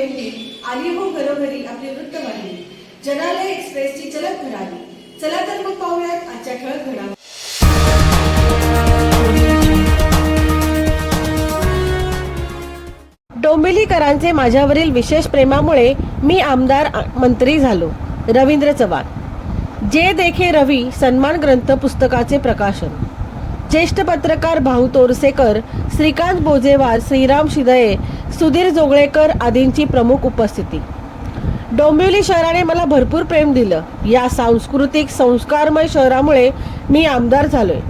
भेटली आली हो घरोघरी आपली वृत्तवाहिनी. जनालय एक्सप्रेसची चलत घडाली चला तर मग पाहूयात आजच्या ठळक घडामोडी. डोंबिवलीकरांचे माझ्यावरील विशेष प्रेमामुळे मी आमदार मंत्री झालो रवींद्र चव्हाण. जे देखे रवी सन्मान ग्रंथ पुस्तकाचे प्रकाशन. ज्येष्ठ पत्रकार भाऊ तोरसेकर श्रीकांत बोजेवार श्रीराम शिदये सुधीर जोगळेकर आदींची प्रमुख उपस्थिती. डोंबिवली शहराने मला भरपूर प्रेम दिलं. या सांस्कृतिक संस्कारमय शहरामुळे मी आमदार झालोय.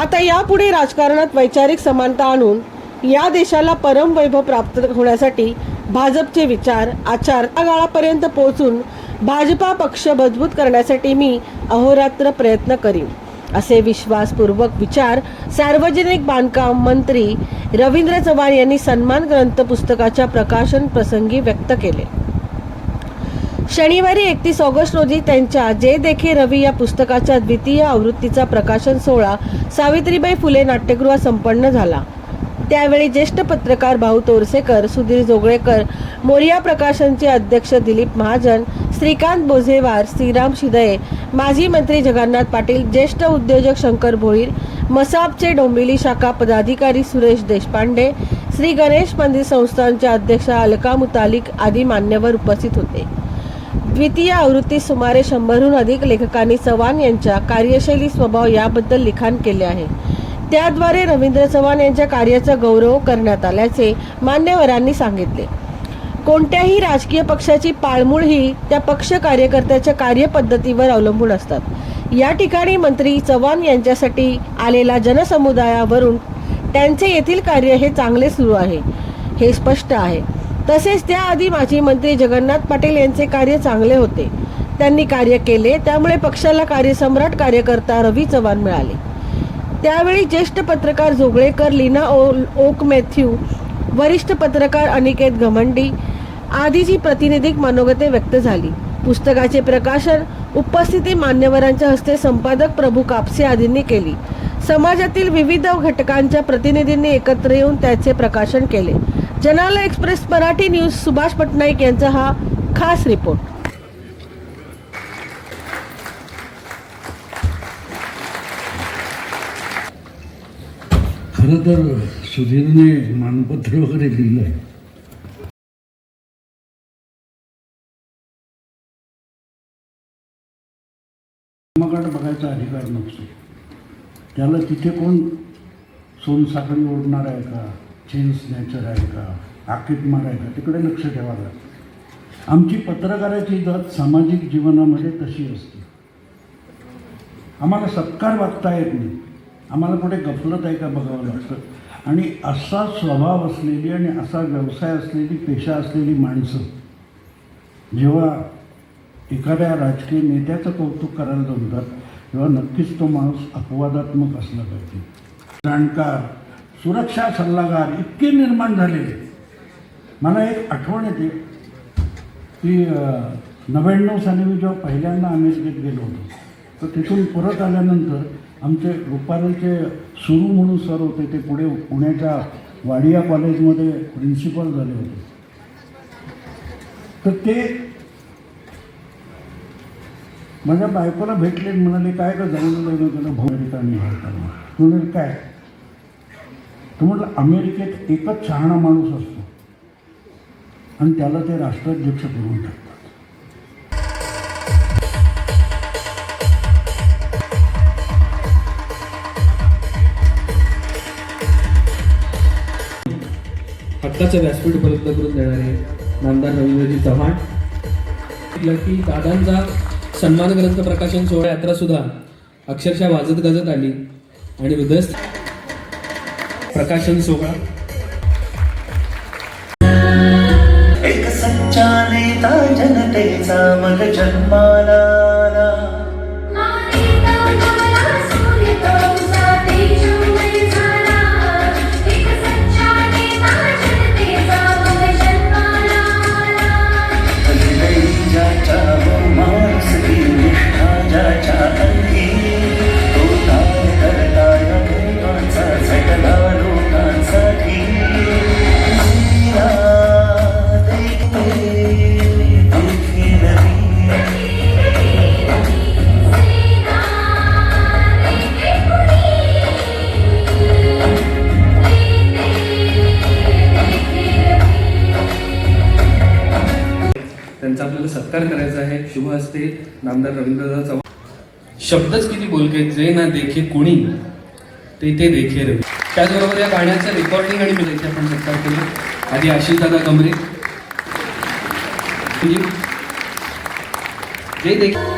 आता यापुढे राजकारणात वैचारिक समानता आणून या देशाला परम वैभव प्राप्त होण्यासाठी भाजपचे विचार आचार काळापर्यंत पोहोचून भाजपा पक्ष मजबूत करण्यासाठी मी अहोरात्र प्रयत्न करीन. असे विश्वासपूर्वक विचार सार्वजनिक बांधकाम मंत्री रवींद्र चव्हाण यांनी सन्मान ग्रंथ पुस्तकाच्या प्रकाशन प्रसंगी व्यक्त केले. शनिवारी एकतीस ऑगस्ट रोजी त्यांच्या जे देखे रवी या पुस्तकाच्या द्वितीय आवृत्तीचा प्रकाशन सोहळा सावित्रीबाई फुले नाट्यगृहात संपन्न झाला. त्यावेळी ज्येष्ठ पत्रकार भाऊ तोरसेकर सुधीर जोगळेकर मोरिया प्रकाशनचे अध्यक्ष दिलीप महाजन श्रीकांत बोझेवार श्रीराम शिदये माजी मंत्री जगन्नाथ पाटील ज्येष्ठ उद्योजक शंकर भोईर मसाबचे डोंबिवली शाखा पदाधिकारी सुरेश देशपांडे श्री गणेश मंदिर संस्थानचे अध्यक्ष अलका मुतालिक आदी मान्यवर उपस्थित होते. द्वितीय आवृत्तीत सुमारे शंभरहून अधिक लेखकांनी चव्हाण यांच्या कार्यशैली स्वभाव याबद्दल लिखाण केले आहे. त्याद्वारे रवींद्र चव्हाण यांच्या कार्याचा गौरव करण्यात आल्याचे मान्यवरांनी सांगितले. कोणत्याही राजकीय पक्षाची पाळमुळ ही त्या पक्ष कार्यकर्त्याच्या कार्यपद्धतीवर अवलंबून असतात. या ठिकाणी मंत्री चव्हाण यांच्यासाठी आलेला जनसमुदायावरून त्यांचे येथील कार्य हे चांगले सुरू आहे हे स्पष्ट आहे. तसेच त्याआधी माजी मंत्री जगन्नाथ पाटील यांचे कार्य चांगले होते. त्यांनी कार्य केले त्यामुळे पक्षाला कार्यसम्राट कार्यकर्ता रवी चव्हाण मिळाले. त्यावेळी ज्येष्ठ पत्रकार जोगळेकर लीना ओ ओक मॅथ्यू वरिष्ठ पत्रकार अनिकेत घमंडी आदीची प्रातिनिधिक मनोगते व्यक्त झाली. पुस्तकाचे प्रकाशन उपस्थिती मान्यवरांच्या हस्ते संपादक प्रभू कापसे आदींनी केली. समाजातील विविध घटकांच्या प्रतिनिधींनी एकत्र येऊन त्याचे प्रकाशन केले. जनाला एक्सप्रेस मराठी न्यूज सुभाष पटनाईक यांचा हा खास रिपोर्ट. खरं तर सुधीरने मानपत्र वगैरे लिहिलं आहे बघायचा अधिकार नसतो. त्याला तिथे कोण सोनसाखळी ओढणार आहे का? चेन स्नॅचर आहे का? आकेटमार आहे का? तिकडे लक्ष ठेवावं लागतं आमची पत्रकाराची जात सामाजिक जीवनामध्ये तशी असते. आम्हाला सत्कार वागता येत नाही. आम्हाला कुठे गफलत आहे का बघावं लागतं. आणि असा स्वभाव असलेली आणि असा व्यवसाय असलेली पेशा असलेली माणसं जेव्हा एखाद्या राजकीय नेत्याचं कौतुक करायला जमतात तेव्हा नक्कीच तो माणूस अपवादात्मक असला पाहिजे. जाणकार सुरक्षा सल्लागार इतके निर्माण झालेले मला एक आठवण येते. की नव्याण्णव साली मी जेव्हा पहिल्यांदा अमेरिकेत गेलो होतो तर तिथून परत आल्यानंतर आमचे रुपारेचे सुरू म्हणून सर होते ते पुढे पुण्याच्या वाडिया कॉलेजमध्ये प्रिन्सिपल झाले होते. तर ते माझ्या बायकोला भेटले म्हणाले काय का जाऊन लग्न केलं म्हणाले काय? तर म्हटलं अमेरिकेत एकच शहाणा माणूस असतो आणि त्याला ते राष्ट्राध्यक्ष करून टाकतो हक्काचं व्यासपीठ उपलब्ध करून देणारे नामदार रवींद्रजी चव्हाण. की दादांचा सन्मान ग्रंथ प्रकाशन सोहळा यात्रा सुद्धा अक्षरशः वाजत गाजत आली आणि हृदयस्थ प्रकाशन सोहळा. एक सच्चा नेता जनतेचा मग जन्माला. शुभ हस्ते नामदार रवींद्रनाथ चव्हाण. शब्दच किती बोलके जे ना देखे कुणी. ते ते देखे रवी. त्याचबरोबर या गाण्याचं रेकॉर्डिंग आणि मिळायचे आपण सत्कार केलं. आधी आशिष दादा कमरे जे देखे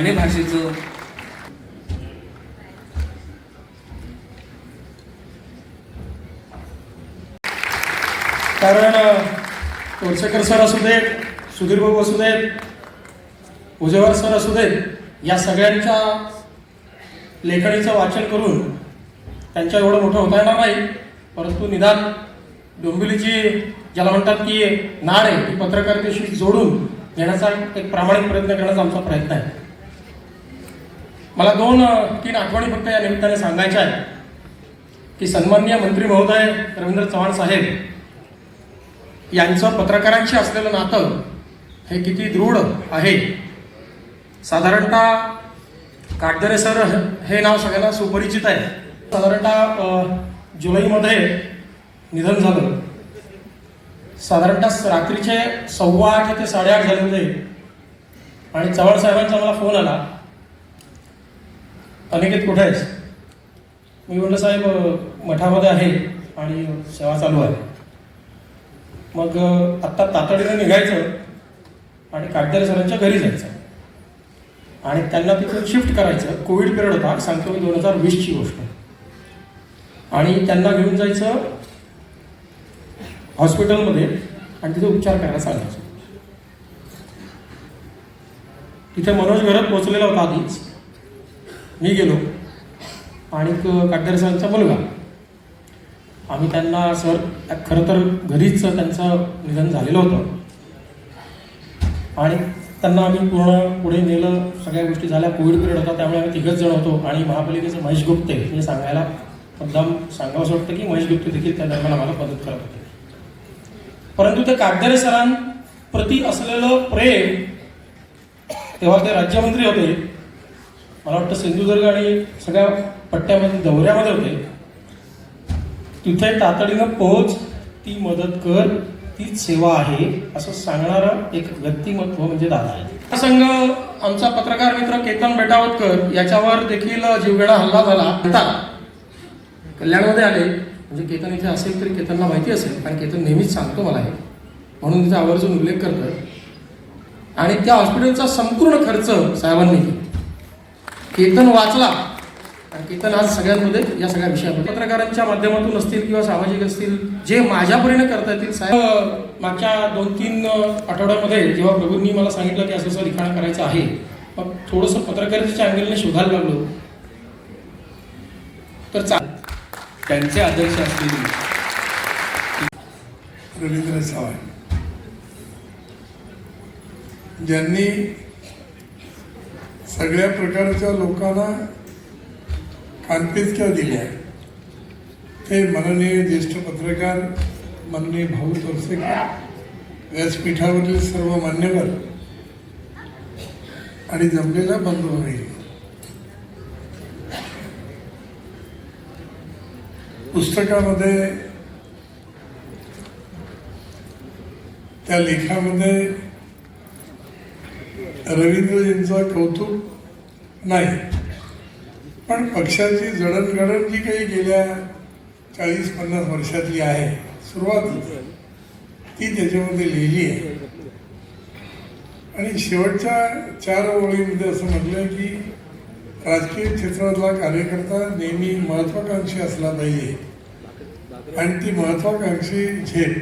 ठाणे भाषेचं. कारण अ, तोरसेकर सर असू देत सुधीर असू देत उजेवर सर असू देत या सगळ्यांच्या लेखणीचं वाचन करून त्यांच्या एवढं मोठं होता येणार नाही. परंतु निदान डोंबिवलीची ज्याला म्हणतात की नाड आहे ती पत्रकारितेशी जोडून देण्याचा एक प्रामाणिक प्रयत्न करण्याचा आमचा प्रयत्न आहे. मला दोन तीन आठवणी फक्त या निमित्ताने सांगायच्या आहेत. की सन्माननीय मंत्री महोदय रवींद्र चव्हाण साहेब यांचं पत्रकारांशी असलेलं नातं हे किती दृढ आहे. साधारणतः काटदरे सर हे नाव सगळ्यांना सुपरिचित आहे. साधारणतः जुलैमध्ये निधन झालं. साधारणतः रात्रीचे सव्वा आठ ते साडेआठ झाले होते. आणि चव्हाण साहेबांचा मला फोन आला. अनिकेत कुठे आहेस? मी म्हटलं साहेब मठामध्ये आहे आणि सेवा चालू आहे. मग आत्ता तातडीनं निघायचं आणि काटदरे सरांच्या घरी जायचं. आणि त्यांना तिथून शिफ्ट करायचं. कोविड पिरियड होता सांगतो मी दोन हजार वीसची गोष्ट. आणि त्यांना घेऊन जायचं हॉस्पिटलमध्ये आणि तिथे उपचार करायला सांगायचं. तिथे मनोज घरात पोहोचलेला होता आधीच. मी गेलो. आणि काटदरे सरांचा मुलगा. आम्ही त्यांना सर खरं तर घरीच त्यांचं निधन झालेलं होतं. आणि त्यांना आम्ही पूर्ण पुढे नेलं. सगळ्या गोष्टी झाल्या. कोविड पिरियड होता त्यामुळे आम्ही तिघंच जण होतो. आणि महापालिकेचे महेश गुप्ते हे सांगायला मुद्दाम सांगावं असं वाटतं की महेश गुप्ते देखील त्या दरम्यान आम्हाला मदत करत होते. परंतु ते कागदारे सरांप्रती असलेलं प्रेम तेव्हा ते राज्यमंत्री होते. मला वाटतं सिंधुदुर्ग आणि सगळ्या पट्ट्यामध्ये दौऱ्यामध्ये होते. तिथे तातडीनं पोहोच ती मदत कर तीच सेवा आहे असं सांगणारं एक व्यक्तिमत्व म्हणजे दादा आहे. हा संघ आमचा पत्रकार मित्र केतन बेटावतकर याच्यावर देखील जीवघेणा हल्ला झाला. आता कल्याणमध्ये आले. म्हणजे केतन इथे असेल तरी केतनला माहिती असेल कारण केतन नेहमीच सांगतो मला हे. म्हणून तिथे आवर्जून उल्लेख करतोय. आणि त्या हॉस्पिटलचा संपूर्ण खर्च साहेबांनी केला. कीर्तन वाचला. आणि आज सगळ्यांमध्ये या सगळ्या विषयामध्ये. पत्रकारांच्या माध्यमातून असतील किंवा सामाजिक असतील जे माझ्या परीने करता येतील साहेब मागच्या दोन तीन आठवड्यामध्ये जेव्हा प्रभूंनी मला सांगितलं की असं असं लिखाण करायचं आहे मग थोडंसं पत्रकारितेच्या अँगलने शोधायला लागलो. तर चा त्यांचे आदर्श असतील. रवींद्र चव्हाण ज्यांनी सगळ्या प्रकारच्या लोकांना कानपिचक्या दिल्या. ते माननीय ज्येष्ठ पत्रकार माननीय भाऊ तोरसेकर व्यासपीठावरील सर्व मान्यवर आणि जमलेला बंधूंनी पुस्तकामध्ये त्या लेखामध्ये रवींद्रजींचा कौतुक नाही. पण पक्षाची जडणघडण जी काही गेल्या चाळीस पन्नास वर्षातली आहे सुरुवात ती त्याच्यामध्ये लिहिली आहे. आणि शेवटच्या चार ओळीमध्ये असं म्हटलं की राजकीय क्षेत्रातला कार्यकर्ता नेहमी महत्वाकांक्षी असला पाहिजे. आणि ती महत्वाकांक्षी झेप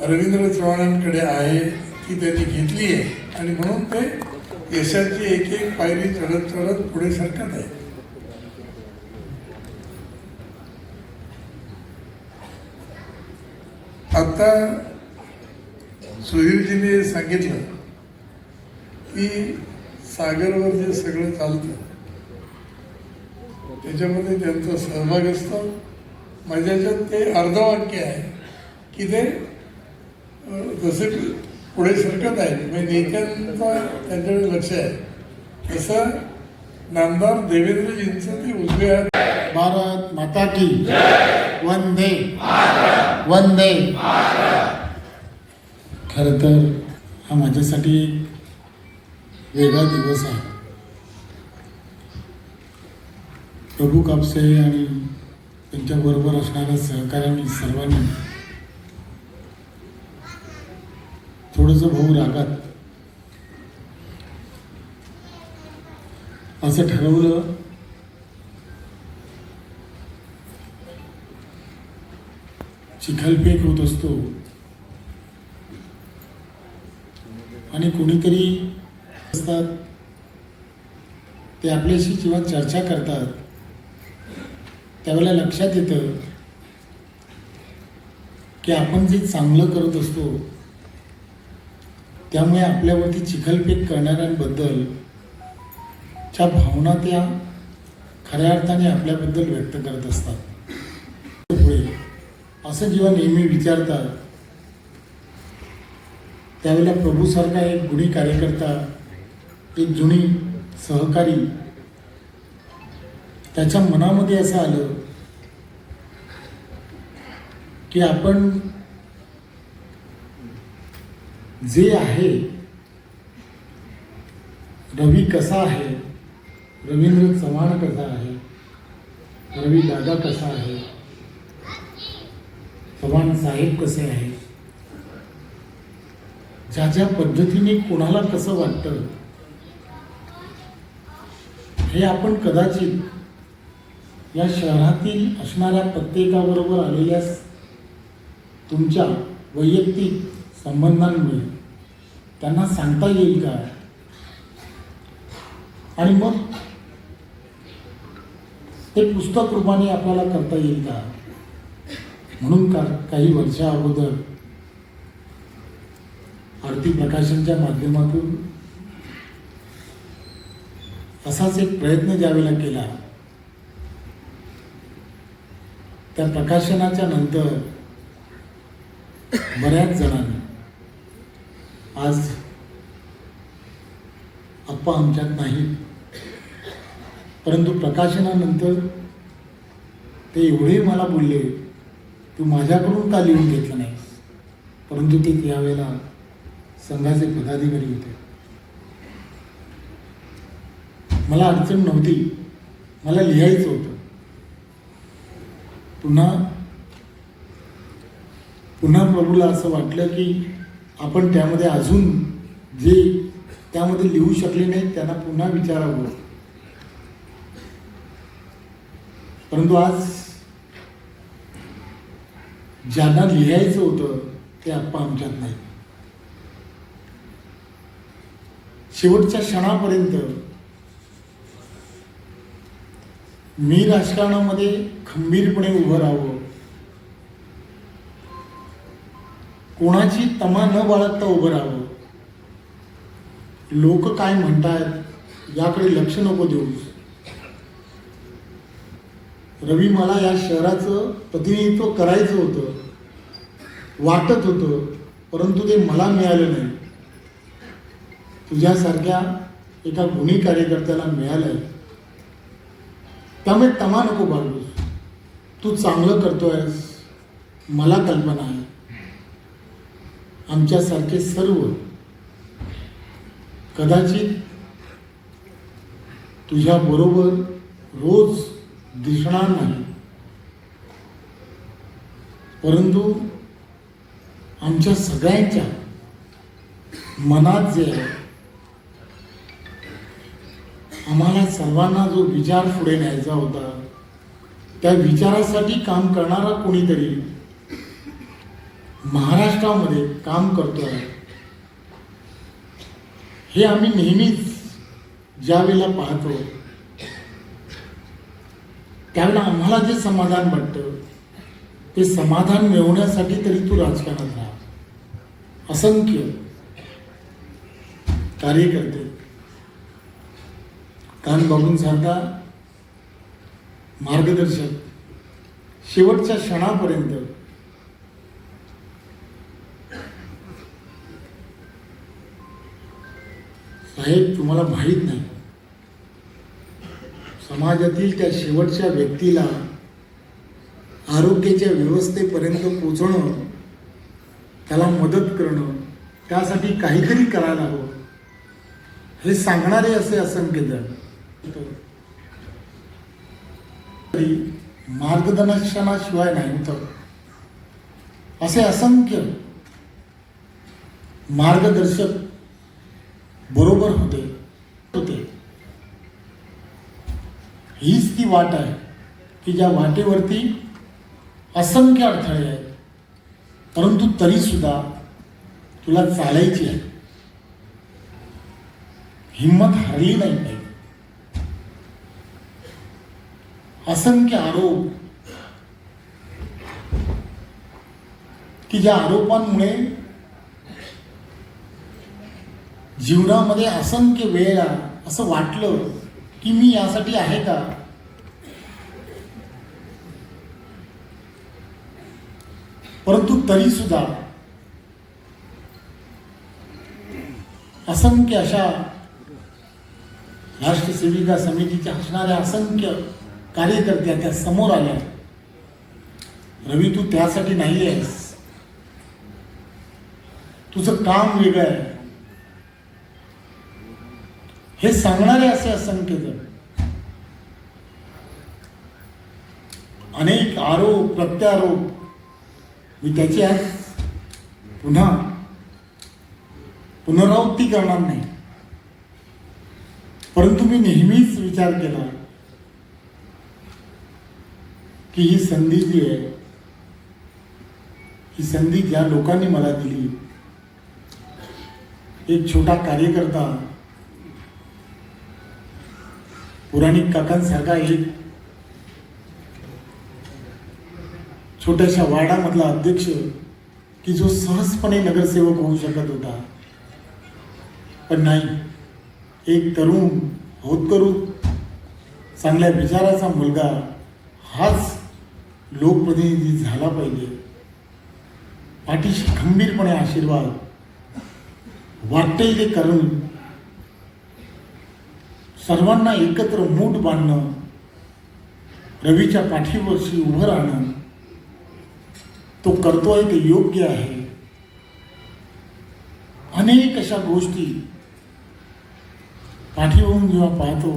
रवींद्र चव्हाणांकडे आहे की त्यांनी घेतली आहे. आणि म्हणून ते यशाची एक एक पायरी चढत चढत पुढे सरकत आहे आता सुधीरजीने सांगितलं की सागरवर जे सगळं चालतं त्याच्यामध्ये त्यांचा सहभाग असतो. माझ्या याच्यात ते अर्धवाक्य आहे की ते जसं जसे पुढे सरकत आहे. म्हणजे नेत्यांचा त्यांच्याकडे लक्ष आहे. तसं नामदार देवेंद्रजींचं ते उजवे हात भारत माता की वंदे वंदे खरं तर हा माझ्यासाठी वेगळा दिवस आहे. प्रभू कापसे आणि त्यांच्याबरोबर असणाऱ्या सहकाऱ्यांनी सर्वांनी थोडंसं भाऊ रागात. असं ठरवलं. चिखलफेक होत असतो. आणि कोणीतरी असतात ते आपल्याशी जेव्हा चर्चा करतात त्यावेळेला लक्षात येतं की आपण जे चांगलं करत असतो त्यामुळे आपल्यावरती चिखलफेक करणाऱ्यांबद्दल च्या भावना त्या खऱ्या अर्थाने आपल्याबद्दल व्यक्त करत असतात. पुढे असं जेव्हा नेहमी विचारतात त्यावेळेला प्रभूसारखा एक गुणी कार्यकर्ता एक जुनी सहकारी त्याच्या मनामध्ये असं आलं की आपण जे आहे रवी कसा आहे? रवींद्र चव्हाण कसा आहे? रवी दादा कसा आहे? चव्हाण साहेब कसे आहे? ज्या ज्या पद्धतीने कोणाला कसं वाटतं हे आपण कदाचित या शहरातील असणाऱ्या प्रत्येकाबरोबर आलेल्या तुमच्या वैयक्तिक संबंधांमुळे. त्यांना सांगता येईल का? आणि मग ते पुस्तक रूपाने आपल्याला करता येईल का? म्हणून का काही वर्षा अगोदर आरती प्रकाशनच्या माध्यमातून असाच एक प्रयत्न ज्यावेळेला केला त्या प्रकाशनाच्या नंतर बऱ्याच जणांनी आज आप्पा आमच्यात नाहीत परंतु प्रकाशनानंतर ते एवढे मला बोलले तू माझ्याकडून का लिहून घेतलं नाही? परंतु ते त्यावेळेला संघाचे पदाधिकारी होते. मला अडचण नव्हती. मला लिहायचं होतं. पुन्हा पुन्हा प्रभूला असं वाटलं की आपण त्यामध्ये अजून जे त्यामध्ये लिहू शकले नाहीत त्यांना पुन्हा विचारावं. परंतु आज ज्यांना लिहायचं होतं ते आप्पा आमच्यात नाही. शेवटच्या क्षणापर्यंत मी राजकारणामध्ये खंबीरपणे उभं राहावं. कोणाची तमा न बाळगता उभं राहावं? लोक काय म्हणतायत याकडे लक्ष नको देऊस रवी मला या शहराचं प्रतिनिधित्व करायचं होतं वाटत होतं परंतु ते मला मिळालं नाही. तुझ्यासारख्या एका गुन्हे कार्यकर्त्याला मिळालंय. त्यामुळे तमा नको बाळगूस. तू चांगलं करतोयस मला कल्पना आहे. आमच्यासारखे सर्व. कदाचित तुझ्याबरोबर रोज दिसणार नाही. परंतु आमच्या सगळ्यांच्या मनात जे आहे आम्हाला सर्वांना जो विचार पुढे न्यायचा होता त्या विचारासाठी काम करणारा कोणीतरी महाराष्ट्रामध्ये काम करतोय. हे आम्ही नेहमीच ज्या वेळेला पाहतो त्यावेळेला आम्हाला जे समाधान वाटतं ते समाधान मिळवण्यासाठी तरी तू राजकारणात राहा असंख्य कार्यकर्ते. कान बाबूंसारखा मार्गदर्शक. शेवटच्या क्षणापर्यंत साहेब तुम्हाला माहीत नाही. समाजातील त्या शेवटच्या व्यक्तीला आरोग्याच्या व्यवस्थेपर्यंत पोचणं त्याला मदत करणं त्यासाठी काहीतरी करायला हवं. हे सांगणारे असे असंख्य जण. मार्गदर्शनाशिवाय नाही होतं. असे असंख्य मार्गदर्शक बरोबर होते होते. हीच ती वाट आहे की ज्या वाटेवरती असंख्य अडथळे आहेत. परंतु तरी सुद्धा तुला चालायची आहे. हिंमत हरली नाही पाहिजे. असंख्य आरोप की ज्या आरोपांमुळे जीवनामध्ये असंख्य वेळा असं वाटलं की मी यासाठी आहे का? परंतु तरी सुद्धा असंख्य अशा राष्ट्रसेविका समितीच्या असणाऱ्या असंख्य कार्यकर्त्या त्या समोर आल्या. रवी तू त्यासाठी नाही आहेस तुझं काम वेगळं आहे. हे सांगणारे असे असंख्य जण. अनेक आरोप प्रत्यारोप. मी त्याची आज पुन्हा पुनरावृत्ती करणार नाही. परंतु मी नेहमीच विचार केला की ही संधी जी आहे ही संधी ज्या लोकांनी मला दिली एक छोटा कार्यकर्ता पुराणिक काकांसारखा एक छोट्याशा वार्डामधला अध्यक्ष की जो सहजपणे नगरसेवक होऊ शकत होता. पण नाही एक तरुण होतकरू चांगल्या विचाराचा मुलगा हाच लोकप्रतिनिधी झाला पाहिजे. पाठीशी खंबीरपणे आशीर्वाद वाटते ते करून सर्वांना एकत्र मूठ बांधणं रवीच्या पाठीवरशी उभं राहणं तो करतोय ते योग्य आहे. अनेक अशा गोष्टी पाठीवरून जेव्हा पाहतो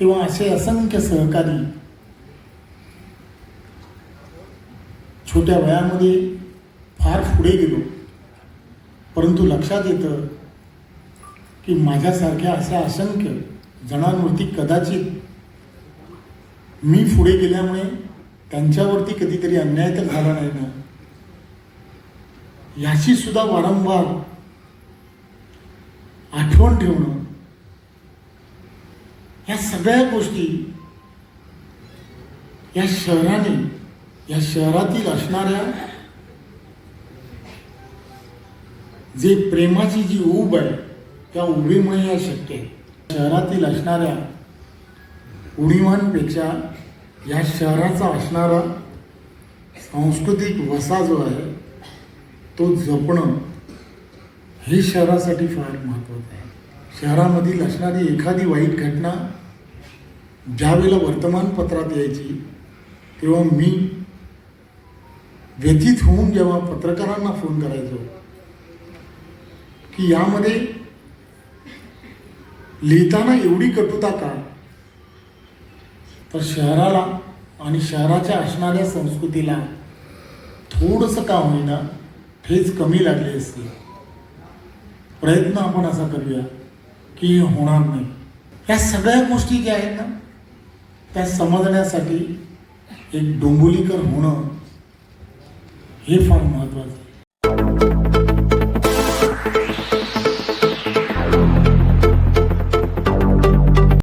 तेव्हा असे असंख्य सहकारी छोट्या वयामध्ये फार पुढे गेलो परंतु लक्षात येतं की माझ्यासारख्या अशा असंख्य जणांवरती कदाचित मी पुढे गेल्यामुळे त्यांच्यावरती कधीतरी अन्याय तर झाला नाही ना? याची सुद्धा वारंवार आठवण ठेवणं या सगळ्या गोष्टी या शहराने या शहरातील असणाऱ्या जे प्रेमाची जी ऊब आहे त्या उभीमुळे या शक्य आहे. शहरातील असणाऱ्या उणीवांपेक्षा या शहराचा असणारा सांस्कृतिक वसा जो आहे तो जपणं हे शहरासाठी फार महत्त्वाचं आहे. शहरामधील असणारी एखादी वाईट घटना ज्यावेळेला वर्तमानपत्रात यायची तेव्हा मी व्यथित होऊन जेव्हा पत्रकारांना फोन करायचो की यामध्ये लिहिताना एवढी कटुता का? तर शहराला आणि शहराच्या असणाऱ्या संस्कृतीला थोडंसं का होईना ठेच कमी लागली असते? प्रयत्न आपण असा करूया की हे होणार नाही. या सगळ्या गोष्टी ज्या आहेत ना त्या समजण्यासाठी एक डोंबोलीकर होणं हे फार महत्त्वाचं आहे.